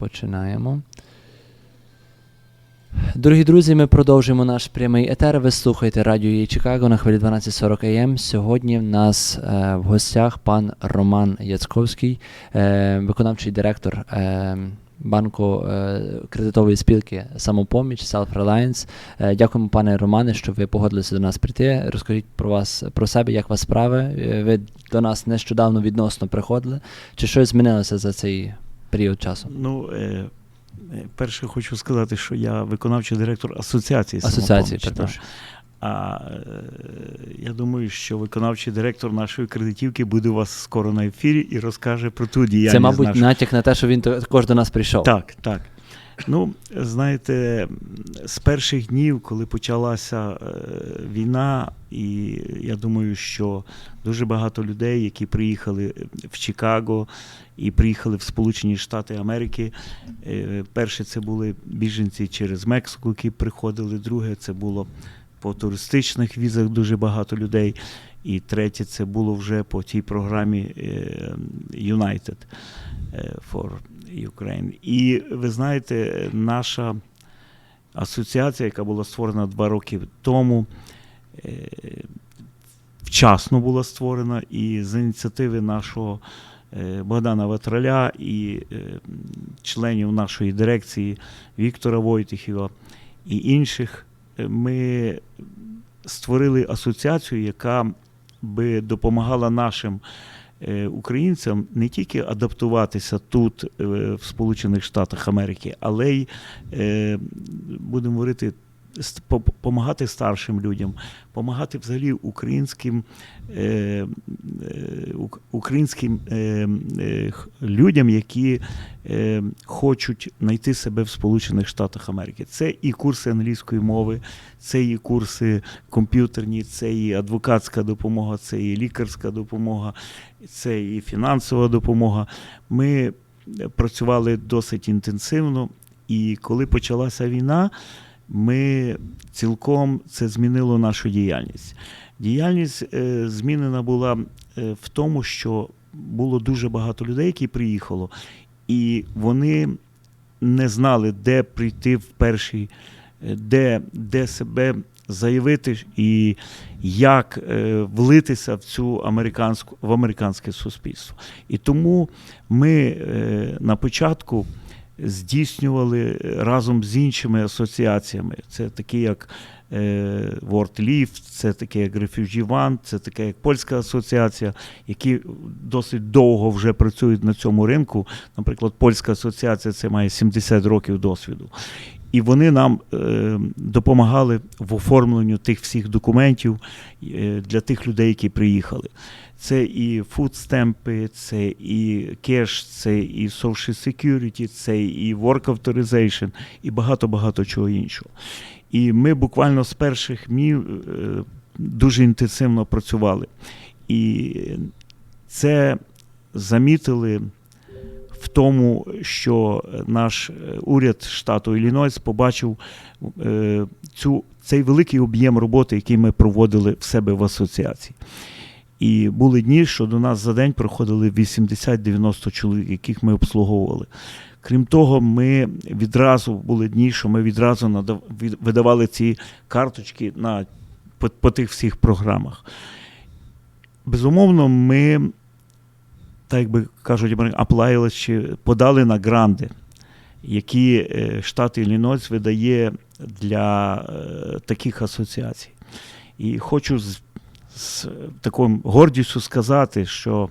Починаємо. Дорогі друзі, ми продовжуємо наш прямий етер. Ви слухаєте радіо «Є Чикаго на хвилі 1240 АМ. Сьогодні в нас е, в гостях пан Роман Яцковський, е, виконавчий директор е, банку е, кредитової спілки Самопоміч Self Reliance. Е, дякуємо, пане Романе, що ви погодилися до нас прийти. Розкажіть про вас про себе, як вас справи. Е, Ви до нас нещодавно відносно приходили. Чи щось змінилося за цей період часу? Ну, е, е, перше хочу сказати, що я виконавчий директор асоціації. Асоціації, так. А е, я думаю, що виконавчий директор нашої кредитівки буде у вас скоро на ефірі і розкаже про ту діяльність. Це, мабуть, нашу. натяк на те, що він також до нас прийшов. Так, так. Ну, знаєте, з перших днів, коли почалася е, війна, і я думаю, що дуже багато людей, які приїхали в Чикаго і приїхали в Сполучені Штати Америки. е, перше, це були біженці через Мексику, які приходили. Друге, це було по туристичних візах дуже багато людей. І третє, це було вже по тій програмі е, United е, for Ukraine. І ви знаєте, наша асоціація, яка була створена два роки тому, е, вчасно була створена, і з ініціативи нашого е, Богдана Ватраля і е, членів нашої дирекції Віктора Войтихіва і інших, ми створили асоціацію, яка би допомагала нашим українцям не тільки адаптуватися тут, е, в Сполучених Штатах Америки, але й е, будемо говорити. Допомагати старшим людям, допомагати взагалі українським, е, е, українським е, людям, які хочуть знайти себе в Сполучених Штатах Америки. Це і курси англійської мови, це і курси комп'ютерні, це і адвокатська допомога, це і лікарська допомога, це і фінансова допомога. Ми працювали досить інтенсивно, і коли почалася війна, ми цілком це змінило нашу діяльність. Діяльність е, змінена була е, в тому, що було дуже багато людей, які приїхало, і вони не знали, де прийти в перший, е, де, де себе заявити і як влитися в цю американську в американське суспільство. І тому ми на початку здійснювали разом з іншими асоціаціями. Це такі як е, World Lift, це таке як Refugee One, це таке як Польська асоціація, які досить довго вже працюють на цьому ринку. Наприклад, Польська асоціація це має 70 років досвіду. І вони нам е, допомагали в оформленню тих всіх документів е, для тих людей, які приїхали. Це і фудстемпи, це і кеш, це і social security, це і work authorization, і багато-багато чого іншого. І ми буквально з перших днів е, дуже інтенсивно працювали. І це замітили в тому, що наш е, уряд штату Іллінойс побачив е, цю, цей великий об'єм роботи, який ми проводили в себе в асоціації. І були дні, що до нас за день приходили 80-90 чоловік, яких ми обслуговували. Крім того, ми відразу були дні, що ми відразу надав, видавали ці карточки на, по, по тих всіх програмах. Безумовно, ми, так як би кажуть, аплаїли чи подали на гранди, які е, штат Іллінойс видає для е, таких асоціацій. І хочу з, такою гордістю сказати, що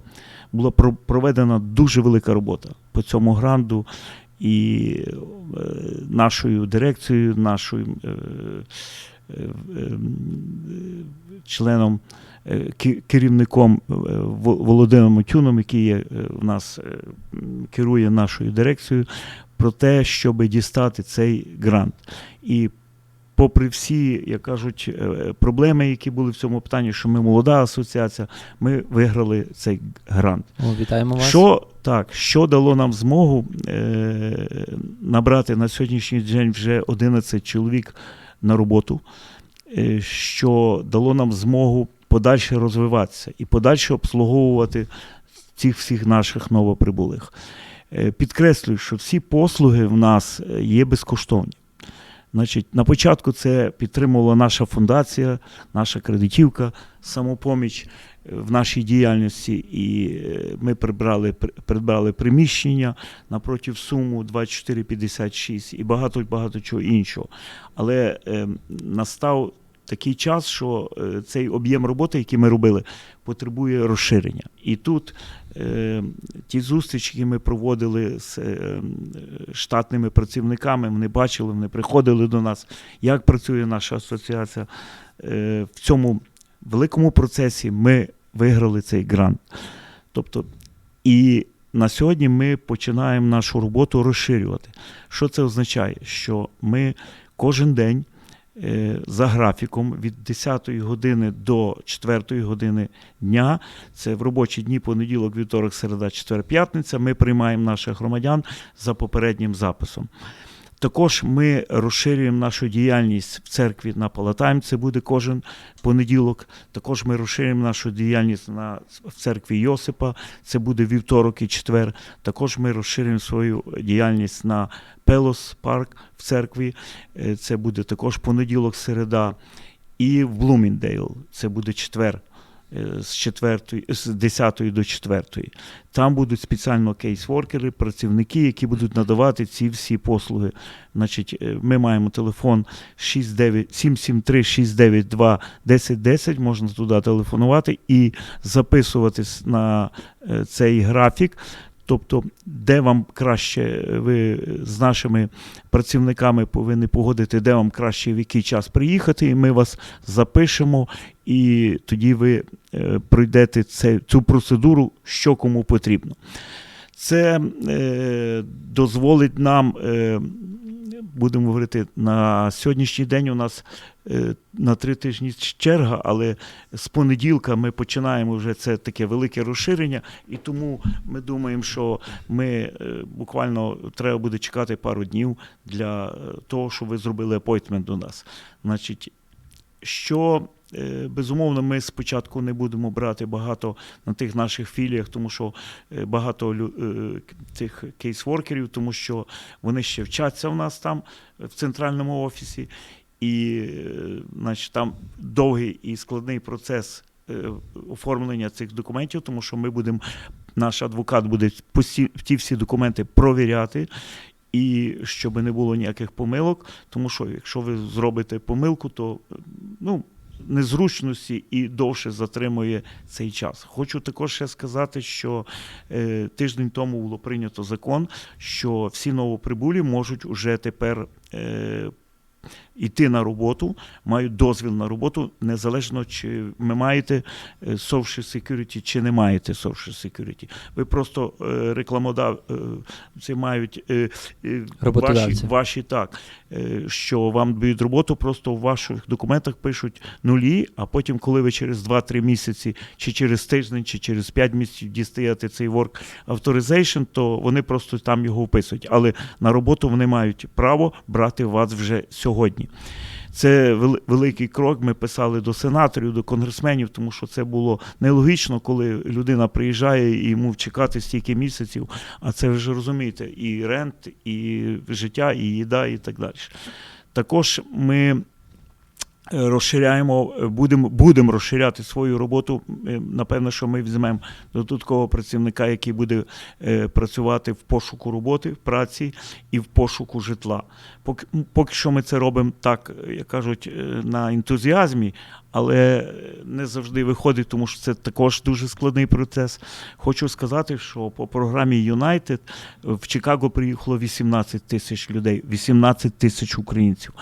була про- проведена дуже велика робота по цьому гранду і е, нашою дирекцією, нашою е, е, членом, керівником Володимиром Тюном, який є, в нас керує нашою дирекцією, про те, щоб дістати цей грант. І попри всі, як кажуть, е, проблеми, які були в цьому питанні, що ми молода асоціація, ми виграли цей грант. О, вітаємо вас. Що так, що дало нам змогу е, набрати на сьогоднішній день вже 11 чоловік на роботу, е, що дало нам змогу подальше розвиватися і подальше обслуговувати цих всіх наших новоприбулих. Е, Підкреслюю, що всі послуги в нас е, є безкоштовні. Значить, на початку це підтримувала наша фундація, наша кредитівка, самопоміч е, в нашій діяльності, і е, ми прибрали придбали приміщення напротив суму 2456 і багато багато чого іншого. Але е, настав такий час, що е, цей об'єм роботи, який ми робили, потребує розширення. І тут е, ті зустрічі, які ми проводили з е, штатними працівниками, вони бачили, вони приходили до нас, як працює наша асоціація. В цьому великому процесі ми виграли цей грант. Тобто, і на сьогодні ми починаємо нашу роботу розширювати. Що це означає? Що ми кожен день за графіком від 10 години до 4 години дня, це в робочі дні понеділок, вівторок, середа, четвер, п'ятниця, ми приймаємо наших громадян за попереднім записом. Також ми розширюємо нашу діяльність в церкві на Палатайм, це буде кожен понеділок. Також ми розширюємо нашу діяльність на, в церкві Йосипа, це буде вівторок і четвер. Також ми розширюємо свою діяльність на Пелос Парк в церкві, е, це буде також понеділок, середа. І в Блуміндейл, це буде четвер. Е, З 4, з 10 до 4. Там будуть спеціально кейс-воркери, працівники, які будуть надавати ці всі послуги. Значить, е, ми маємо телефон 69 773 692 1010, можна туди телефонувати і записуватись на е, цей графік. Тобто, де вам краще, е, ви з нашими працівниками повинні погодити, де вам краще в який час приїхати, і ми вас запишемо, і тоді ви е, пройдете це, цю процедуру, що кому потрібно. Це е, дозволить нам, е, будемо говорити, на сьогоднішній день у нас е, на три тижні черга, але з понеділка ми починаємо вже це таке велике розширення, і тому ми думаємо, що ми е, буквально треба буде чекати пару днів для е, того, щоб ви зробили апойтмент до нас. Значить, що безумовно, ми спочатку не будемо брати багато на тих наших філіях, тому що е, багато лю- е, кейсворкерів, тому що вони ще вчаться в нас там е, в центральному офісі, і е, значить, там довгий і складний процес. е, Оформлення цих документів, тому що ми будемо, наш адвокат буде ті всі документи провіряти, і щоб не було ніяких помилок, тому що якщо ви зробите помилку, то е, ну, незручності і довше затримує цей час. Хочу також ще сказати, що е, тиждень тому було прийнято закон, що всі новоприбулі можуть уже тепер. Е, Іти на роботу, мають дозвіл на роботу, незалежно чи ви маєте е, social security, чи не маєте social security. Ви просто е, рекламодав, е, це мають ваші, ваші так, що вам дають роботу, просто в ваших документах пишуть нулі, а потім, коли ви через 2-3 місяці, чи через тиждень, чи через 5 місяців дістаєте цей work authorization, то вони просто там його вписують. Але на роботу вони мають право брати вас вже сьогодні. Це великий крок. Ми писали до сенаторів, до конгресменів, тому що це було нелогічно, коли людина приїжджає і йому чекати стільки місяців. А це ви ж розумієте, і рент, і життя, і їда, і так далі. Також ми розширяємо, будемо будем розширяти свою роботу. Е, Напевно, що ми візьмемо додаткового працівника, який буде е, працювати в пошуку роботи, в праці і в пошуку житла. Поки, поки що ми це робимо так, як кажуть, е, на ентузіазмі, але не завжди виходить, тому що це також дуже складний процес. Хочу сказати, що по програмі United в Чикаго приїхало 18 тисяч людей, 18 тисяч українців.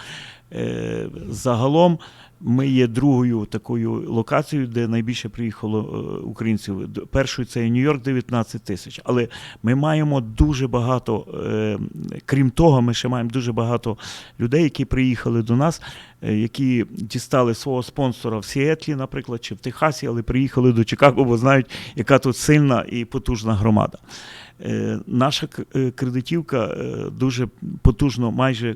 Е, Загалом ми є другою такою локацією, де найбільше приїхало е, українців. Першою це Нью-Йорк, 19 тисяч. Але ми маємо дуже багато, е, крім того, ми ще маємо дуже багато людей, які приїхали до нас, які дістали свого спонсора в Сіетлі, наприклад, чи в Техасі, але приїхали до Чикаго, бо знають, яка тут сильна і потужна громада. Е, Наша е, кредитівка е, дуже потужно, майже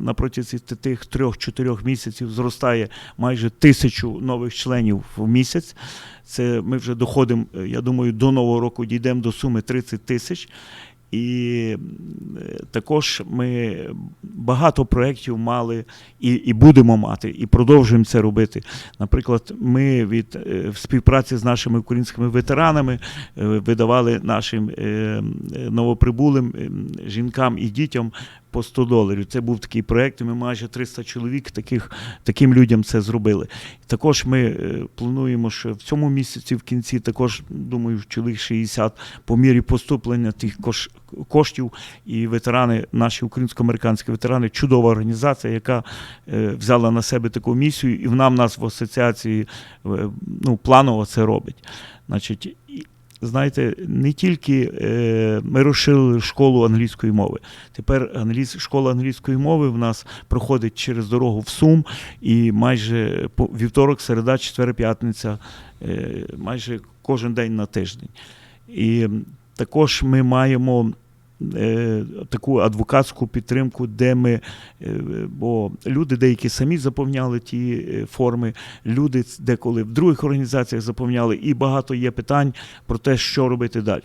на протязі тих трьох-чотирьох місяців зростає майже тисячу нових членів в місяць. Це ми вже доходимо, я думаю, до нового року дійдемо до суми 30 тисяч. І е, також ми багато проєктів мали і, і будемо мати, і продовжуємо це робити. Наприклад, ми від е, в співпраці з нашими українськими ветеранами е, видавали нашим новоприбулим е, жінкам і дітям по 100 доларів. Це був такий проєкт, і ми майже 300 чоловік таких, таким людям це зробили. Також ми е, плануємо, що в цьому місяці в кінці також, думаю, чоловік 60 по мірі поступлення тих кош, коштів і ветерани, наші українсько-американські ветерани, чудова організація, яка е, взяла на себе таку місію, і в нам нас в асоціації е, ну, планово це робить. Значить, знаєте, не тільки е, ми розширили школу англійської мови. Тепер англійсь, школа англійської мови в нас проходить через дорогу в Сум, і майже по вівторок, середа, четвер, п'ятниця, е, майже кожен день на тиждень. І також ми маємо таку адвокатську підтримку, де ми, е, бо люди деякі самі заповняли ті е, форми, люди деколи в других організаціях заповняли, і багато є питань про те, що робити далі.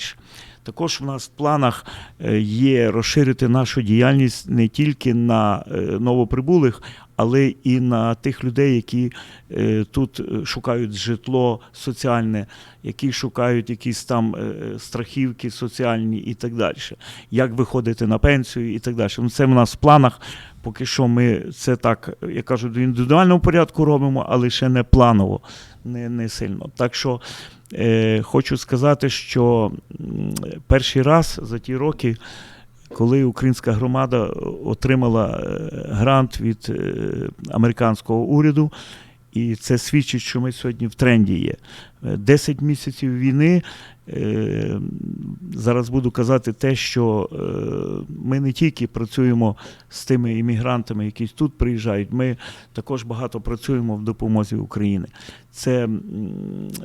Також в нас в планах е, є розширити нашу діяльність не тільки на е, новоприбулих, але і на тих людей, які е, тут шукають житло соціальне, які шукають якісь там страхівки соціальні і так далі. Як виходити на пенсію і так далі. Ну, це в нас в планах. Поки що ми це так, я кажу, в індивідуальному порядку робимо, але ще не планово, не, не сильно. Так що е, хочу сказати, що перший раз за ті роки, коли українська громада отримала е, грант від е, американського уряду, і це свідчить, що ми сьогодні в тренді є. Е, 10 місяців війни. Е, Зараз буду казати те, що е, ми не тільки працюємо з тими іммігрантами, які тут приїжджають, ми також багато працюємо в допомозі України. Це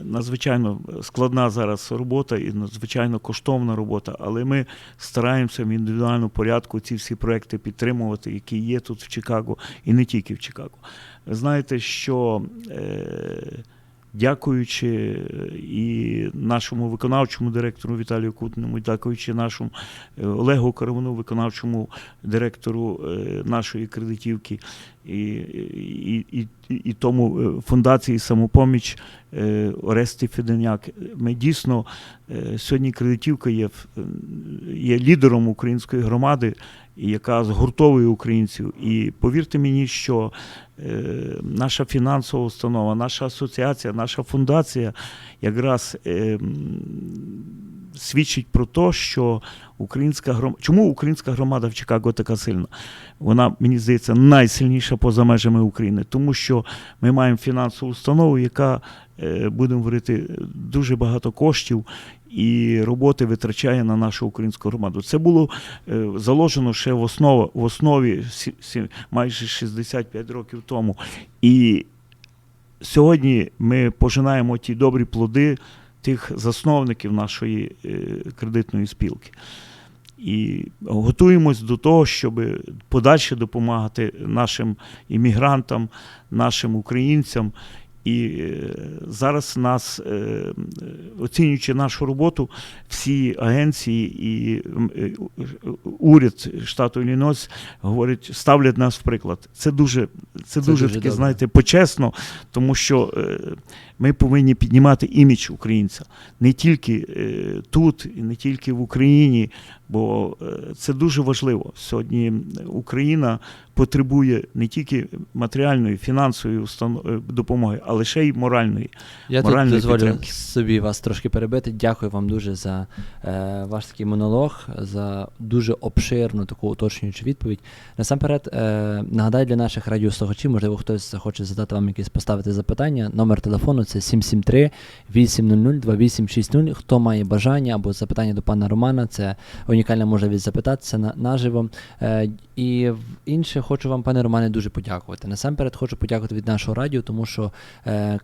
надзвичайно складна зараз робота і надзвичайно коштовна робота, але ми стараємося в індивідуальному порядку ці всі проекти підтримувати, які є тут в Чикаго, і не тільки в Чикаго. Ви знаєте, що е, дякуючи е, і нашому виконавчому директору Віталію Кутному, дякуючи нашому е, Олегу Караману, виконавчому директору е, нашої кредитівки, і, і, і, і, тому фундації самопоміч Орести Феденяк. Ми дійсно сьогодні кредитівка є, є лідером української громади, яка згуртовує українців. І повірте мені, що наша фінансова установа, наша асоціація, наша фундація якраз е, м, свідчить про те, що українська громада. Чому українська громада в Чикаго така сильна? Вона, мені здається, найсильніша поза межами України, тому що ми маємо фінансову установу, яка, е, будемо говорити, дуже багато коштів і роботи витрачає на нашу українську громаду. Це було е, заложено ще в основі, в основі майже 65 років тому. І сьогодні ми пожинаємо ті добрі плоди тих засновників нашої е, кредитної спілки. І готуємось до того, щоб подальше допомагати нашим іммігрантам, нашим українцям. І е, зараз нас, е, оцінюючи нашу роботу, всі агенції і уряд штату Іллінойс говорять, ставлять нас в приклад. Це дуже, це Це дуже, дуже таке, добре. знаєте, почесно, тому що ми повинні піднімати імідж українця не тільки е, тут, і не тільки в Україні, бо е, це дуже важливо. Сьогодні Україна потребує не тільки матеріальної, фінансової е, допомоги, але ще й моральної. Я тут дозволю підтримки. собі вас трошки перебити. Дякую вам дуже за е, ваш такий монолог, за дуже обширну таку уточнюючу відповідь. Насамперед, е, нагадаю для наших радіослухачів, можливо, хтось захоче задати вам якесь поставити запитання. Номер телефону це 773 800 2860. Хто має бажання або запитання до пана Романа, це унікальна можливість запитатися на, наживо. Е, і інше хочу вам, пане Романе, дуже подякувати. Насамперед хочу подякувати від нашого радіо, тому що. Е,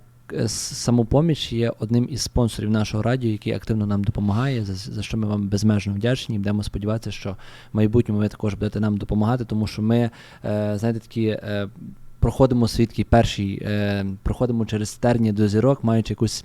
Самопоміч є одним із спонсорів нашого радіо, який активно нам допомагає, за, за що ми вам безмежно вдячні. Будемо сподіватися, що в майбутньому ви також будете нам допомагати, тому що ми, е, знаєте, такі. Е, Проходимо свідки перший, е, проходимо через терні до зірок, маючи якусь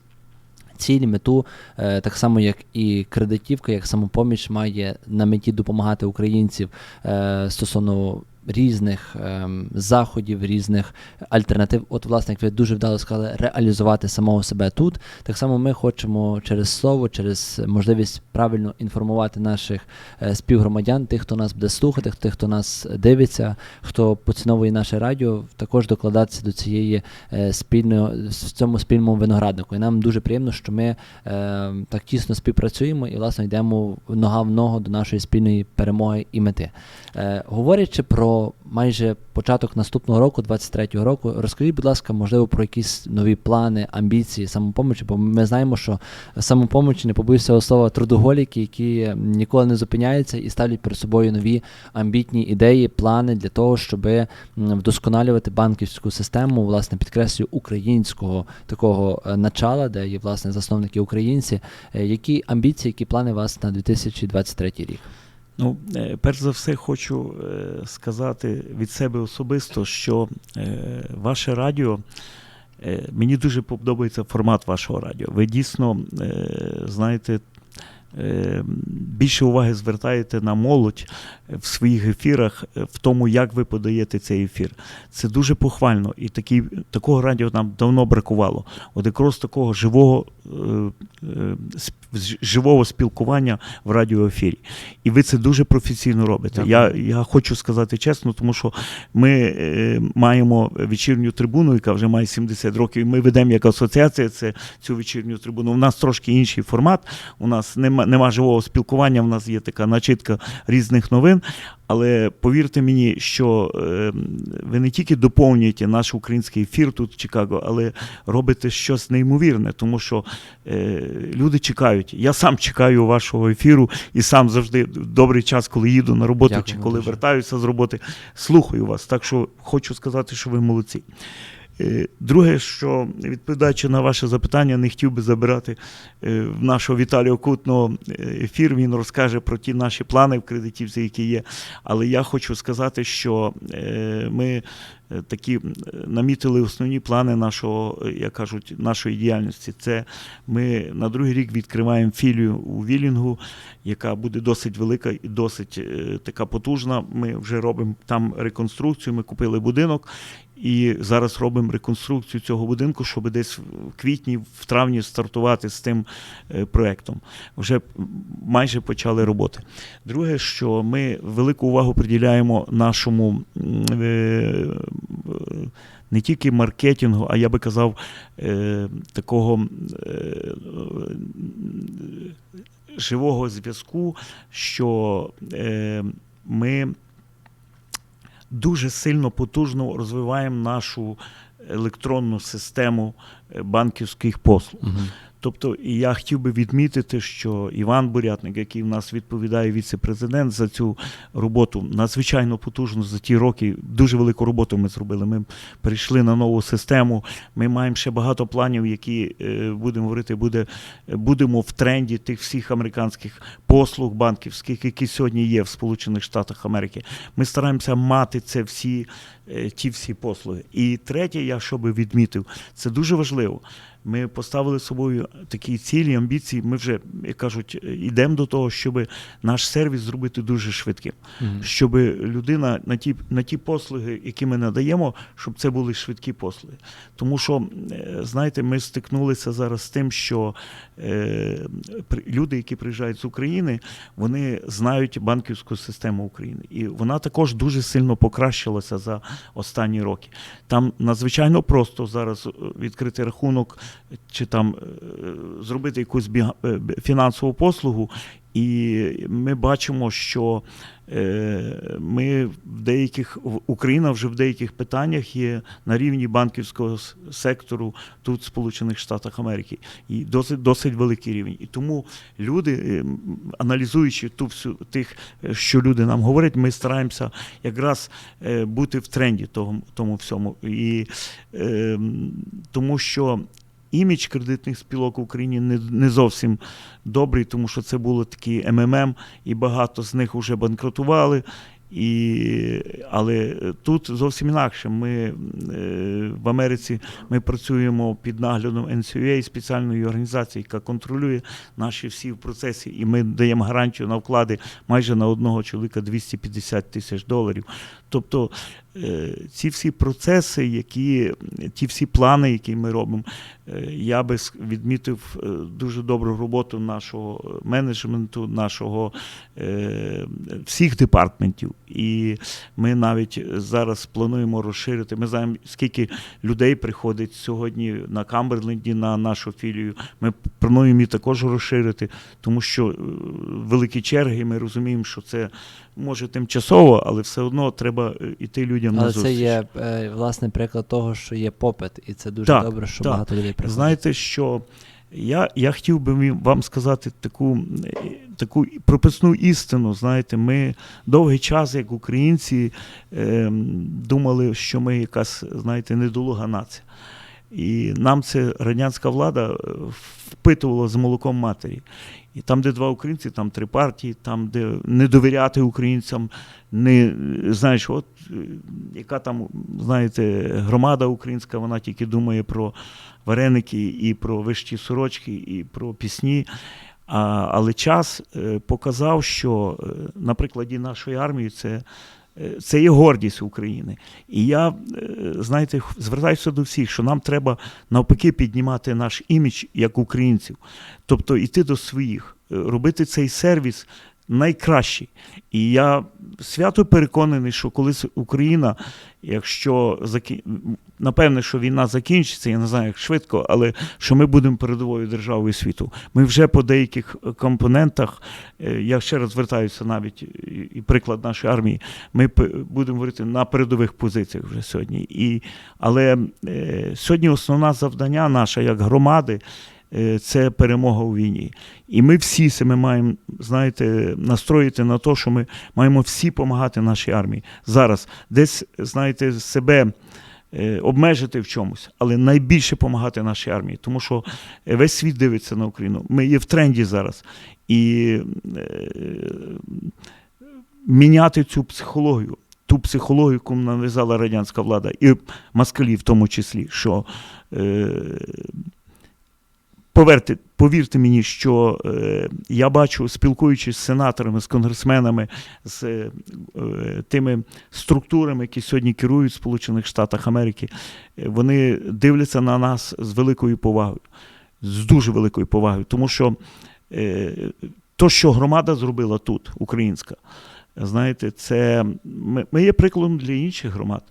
Ціль, мету, е, так само як і кредитівка, як самопоміч має на меті допомагати українців е, стосовно різних ем, заходів, різних альтернатив. От, власне, як ви дуже вдало сказали, реалізувати самого себе тут. Так само ми хочемо через слово, через можливість правильно інформувати наших е, співгромадян, тих, хто нас буде слухати, тих, хто нас дивиться, хто поціновує наше радіо, також докладатися до цієї е, спільної в цьому спільному винограднику. І нам дуже приємно, що ми е, так тісно співпрацюємо і власне йдемо нога в ногу до нашої спільної перемоги і мети. Е, говорячи про майже початок наступного року, 23-го року, розкажіть, будь ласка, можливо, про якісь нові плани, амбіції самопомочі, бо ми знаємо, що самопомочі, не побоюсь цього слова, трудоголіки, які ніколи не зупиняються і ставлять перед собою нові амбітні ідеї, плани для того, щоб вдосконалювати банківську систему, власне, підкреслюю, українського такого е, начала, де є власне засновники українці. Е, Які амбіції, які плани вас на 2023 рік? Ну, е, перш за все, хочу е, сказати від себе особисто, що е, ваше радіо. Мені дуже подобається формат вашого радіо. Ви дійсно знаєте, більше уваги звертаєте на молодь в своїх ефірах, в тому, як ви подаєте цей ефір. Це дуже похвально. І такі, такого радіо нам давно бракувало. От якраз такого живого, живого спілкування в радіоефірі. І ви це дуже професійно робите. Я, я хочу сказати чесно, тому що ми е, маємо вечірню трибуну, яка вже має 70 років. і Ми ведемо як асоціація це, цю вечірню трибуну. У нас трошки інший формат. У нас нема, нема живого спілкування, у нас є така начитка різних новин. Але повірте мені, що е, ви не тільки доповнюєте наш український ефір тут в Чикаго, але робите щось неймовірне, тому що е, люди чекають. Я сам чекаю вашого ефіру і сам завжди в добрий час, коли їду на роботу Дякую чи коли дуже. вертаюся з роботи, слухаю вас. Так що хочу сказати, що ви молодці. Е, Друге, що відповідаючи на ваше запитання, не хотів би забирати е, в нашого Віталія Кутного е, ефір. Він розкаже про ті наші плани в кредитівці, які є. Але я хочу сказати, що ми такі намітили основні плани нашого, як кажуть, нашої діяльності. Це ми на другий рік відкриваємо філію у Вілінгу, яка буде досить велика і досить така потужна. Ми вже робимо там реконструкцію. Ми купили будинок. І зараз робимо реконструкцію цього будинку, щоб десь в квітні, в травні стартувати з тим е, проектом. Вже майже почали роботи. Друге, що ми велику увагу приділяємо нашому е, не тільки маркетингу, а я би казав, е, такого живого зв'язку, що ми дуже сильно потужно розвиваємо нашу електронну систему е, банківських послуг. Угу. Тобто, і я хотів би відмітити, що Іван Бурятник, який в нас відповідає віце-президент за цю роботу, надзвичайно потужно за ті роки. Дуже велику роботу ми зробили. Ми перейшли на нову систему. Ми маємо ще багато планів, які е, будемо говорити, буде, будемо в тренді тих всіх американських послуг банківських, які сьогодні є в Сполучених Штатах Америки. Ми стараємося мати це всі, е, ті всі послуги. І третє, я що би відмітив, це дуже важливо. Ми поставили собою такі цілі, амбіції. Ми вже, як кажуть, йдемо до того, щоб наш сервіс зробити дуже швидким, щоб людина на ті, на ті послуги, які ми надаємо, щоб це були швидкі послуги. Тому що, е, знаєте, ми стикнулися зараз з тим, що е, люди, які приїжджають з України, вони знають банківську систему України. І вона також дуже сильно покращилася за останні роки. Там надзвичайно просто зараз е, відкрити рахунок чи там е, зробити якусь е, фінансову послугу. І ми бачимо, що е, ми в деяких Україна вже в деяких питаннях є на рівні банківського сектору тут, в Сполучених Штатах Америки, і досить досить великий рівень. І тому люди, аналізуючи ту всю тих, що люди нам говорять, ми стараємося якраз бути в тренді того, тому всьому. І е, тому що імідж кредитних спілок в Україні не, не зовсім добрий, тому що це було такі МММ, і багато з них вже банкрутували. І, але тут зовсім інакше. Ми е, в Америці ми працюємо під наглядом NCUA, спеціальної організації, яка контролює наші всі в процесі, і ми даємо гарантію на вклади майже на одного чоловіка 250 тисяч доларів. Тобто е, ці всі процеси, які, ті всі плани, які ми робимо, е, я би відмітив дуже добру роботу нашого менеджменту, нашого всіх департментів. І ми навіть зараз плануємо розширити. Ми знаємо, скільки людей приходить сьогодні на Камберленді на нашу філію. Ми плануємо її також розширити, тому що е, великі черги, ми розуміємо, що це може тимчасово, але все одно треба е, іти людям на Але зустріч. це є е, власне приклад того, що є попит, і це дуже Так, добре, що так. багато людей приходить. Знаєте, що я, я хотів би вам сказати таку, таку прописну істину. Знаєте, ми довгий час, як українці, е, думали, що ми якась, знаєте, недолуга нація. І нам це радянська влада е, впитувала з молоком матері. І там, де два українці, там три партії, там, де не довіряти українцям, не знаєш, от е, яка там, знаєте, громада українська, вона тільки думає про вареники і про вищі сорочки, і про пісні. А, але час е, показав, що е, на прикладі нашої армії це, е, це є гордість України. І я, е, знаєте, звертаюся до всіх, що нам треба навпаки піднімати наш імідж як українців, тобто йти до своїх, е, робити цей сервіс найкращий. І я свято переконаний, що колись Україна, якщо. Напевне, що війна закінчиться, я не знаю, як швидко, але що ми будемо передовою державою світу. Ми вже по деяких е, компонентах, е, я ще раз звертаюся навіть і- і приклад нашої армії, ми будемо говорити на передових позиціях вже сьогодні. І, але е, сьогодні основне завдання наше як громади. е, Це перемога у війні. І ми всі себе маємо, знаєте, настроїти на те, що ми маємо всі допомагати нашій армії. Зараз десь, знаєте, себе е, обмежити в чомусь, але найбільше допомагати нашій армії, тому що е, весь світ дивиться на Україну. Ми є в тренді зараз. І е, міняти цю психологію. Ту психологію, яку нав'язала радянська влада, і москалі в тому числі, що е, Поверте, повірте мені, що е, я бачу, спілкуючись з сенаторами, з конгресменами, з е, тими структурами, які сьогодні керують в Сполучених Штатах Америки, е, вони дивляться на нас з великою повагою, з дуже великою повагою. Тому що е, то, що громада зробила тут, українська, знаєте, це ми, ми є прикладом для інших громад.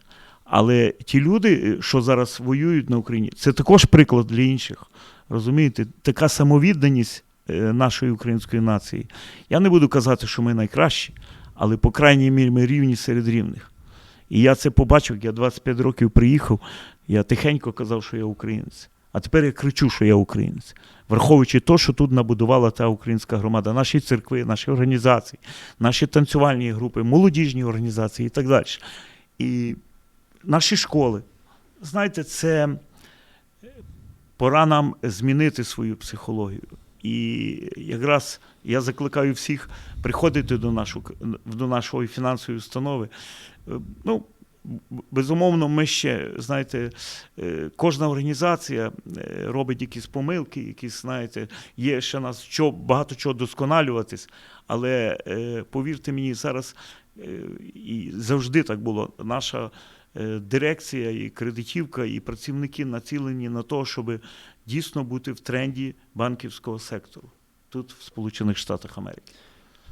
Але ті люди, що зараз воюють на Україні, це також приклад для інших. Розумієте, така самовідданість е, нашої української нації. Я не буду казати, що ми найкращі, але по крайній мірі ми рівні серед рівних. І я це побачив, я 25 років приїхав, я тихенько казав, що я українець. А тепер я кричу, що я українець, враховуючи те, що тут набудувала та українська громада, наші церкви, наші організації, наші танцювальні групи, молодіжні організації і так далі. І наші школи. Знаєте, це пора нам змінити свою психологію. І якраз я закликаю всіх приходити до, нашу, до нашої фінансової установи. Е, Ну, безумовно, ми ще, знаєте, е, кожна організація е, робить якісь помилки, якісь, знаєте, є ще нас що, багато чого досконалюватись, але повірте мені, зараз і завжди так було. Наша дирекція, і кредитівка, і працівники націлені на те, щоб дійсно бути в тренді банківського сектору тут, в Сполучених Штатах Америки.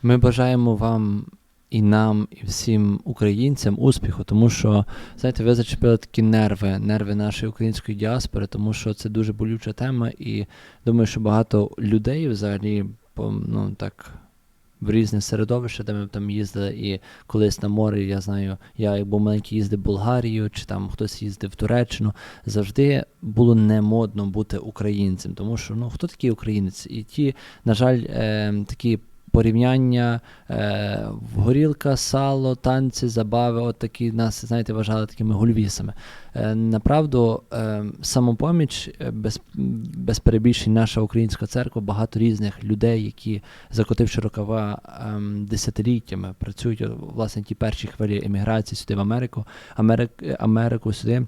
Ми бажаємо вам і нам, і всім українцям успіху, тому що, знаєте, ви зачепили такі нерви, нерви нашої української діаспори, тому що це дуже болюча тема, і думаю, що багато людей взагалі ну, так. В різне середовище, де ми там їздили, і колись на море, я знаю, я як був маленький їздив в Болгарію, чи там хтось їздив в Туреччину. Завжди було не модно бути українцем, тому що ну хто такий українець? І ті, на жаль, е, такі порівняння е, горілка, сало, танці, забави, от такі нас, знаєте, вважали такими гульвісами. Е, направду, е, самопоміч, е, без, без перебільшень, наша українська церква, багато різних людей, які, закотивши рукава ем, десятиліттями, працюють власне ті перші хвилі еміграції сюди в Америку, Америк, Америку сюди.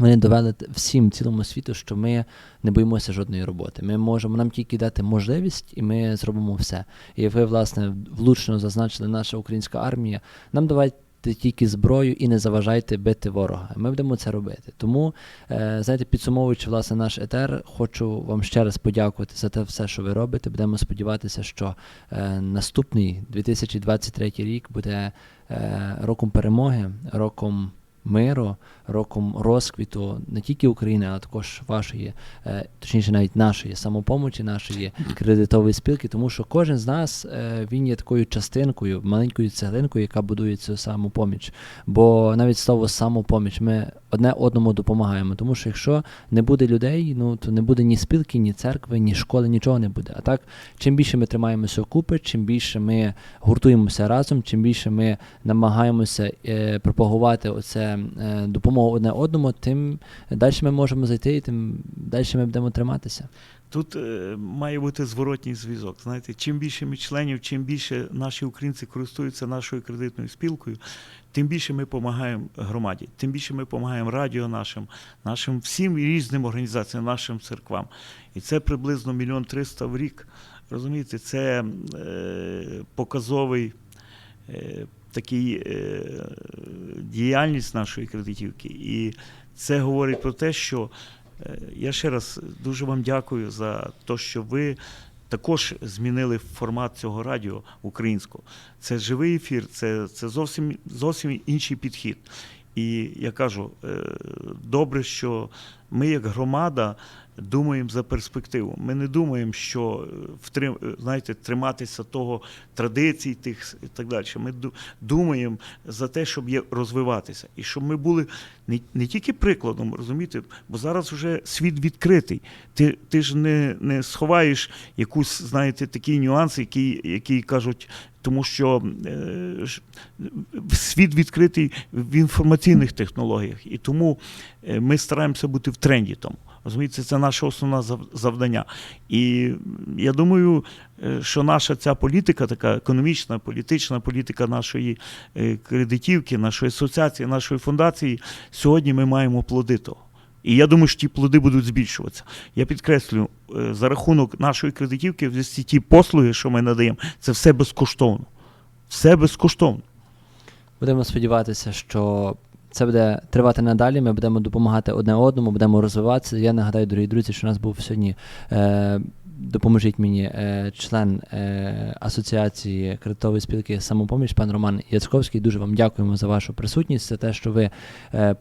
Вони довели всім цілому світу, що ми не боїмося жодної роботи. Ми можемо нам тільки дати можливість, і ми зробимо все. І ви, власне, влучно зазначили, наша українська армія. Нам давайте тільки зброю і не заважайте бити ворога. Ми будемо це робити. Тому, е, знаєте, підсумовуючи власне наш етер, хочу вам ще раз подякувати за те все, що ви робите. Будемо сподіватися, що е, наступний 2023 рік буде е, роком перемоги, роком миру, роком розквіту не тільки України, а також вашої, е, точніше, навіть нашої самопомочі, нашої кредитової спілки, тому що кожен з нас е, він є такою частинкою, маленькою цеглинкою, яка будує цю самопоміч. Бо навіть слово самопоміч ми одне одному допомагаємо. Тому що якщо не буде людей, ну то не буде ні спілки, ні церкви, ні школи, нічого не буде. А так, чим більше ми тримаємося окупи, чим більше ми гуртуємося разом, чим більше ми намагаємося е, пропагувати оце е, допомогу одне одному, тим далі ми можемо зайти, і тим далі ми будемо триматися. Тут е, має бути зворотній зв'язок. Знаєте, чим більше ми членів, чим більше наші українці користуються нашою кредитною спілкою, тим більше ми допомагаємо громаді, тим більше ми допомагаємо радіо нашим, нашим всім різним організаціям, нашим церквам. І це приблизно мільйон триста в рік. Розумієте, це е, показовий е, такий е, діяльність нашої кредитівки. І це говорить про те, що Е, Я ще раз дуже вам дякую за те, що ви також змінили формат цього радіо українського. Це живий ефір, це, це зовсім, зовсім інший підхід. І я кажу, е, добре, що ми, як громада, думаємо за перспективу. Ми не думаємо, що е, втрим, е, знаєте, триматися того традицій тих і так далі. Ми думаємо за те, щоб є розвиватися, і щоб ми були не, не тільки прикладом, розумієте, бо зараз вже світ відкритий. Ти, ти ж не, не сховаєш якусь, знаєте, такі нюанси, які, які кажуть. Тому що е, світ відкритий в інформаційних технологіях, і тому е, ми стараємося бути в тренді тому. Розумієте, це наше основне зав- завдання. І я думаю, е, що наша ця політика, така економічна, політична політика нашої кредитівки, нашої асоціації, нашої фундації, сьогодні ми маємо плоди того. І я думаю, що ті плоди будуть збільшуватися. Я підкреслю, е, за рахунок нашої кредитівки, всі ті послуги, що ми надаємо, це все безкоштовно. Все безкоштовно. Будемо сподіватися, що це буде тривати надалі. Ми будемо допомагати одне одному, будемо розвиватися. Я нагадаю, дорогі друзі, що у нас був сьогодні. Е, Допоможіть мені е, член е, асоціації кредитової спілки самопоміч, пан Роман Яцковський. Дуже вам дякуємо за вашу присутність, за те, що ви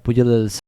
поділилися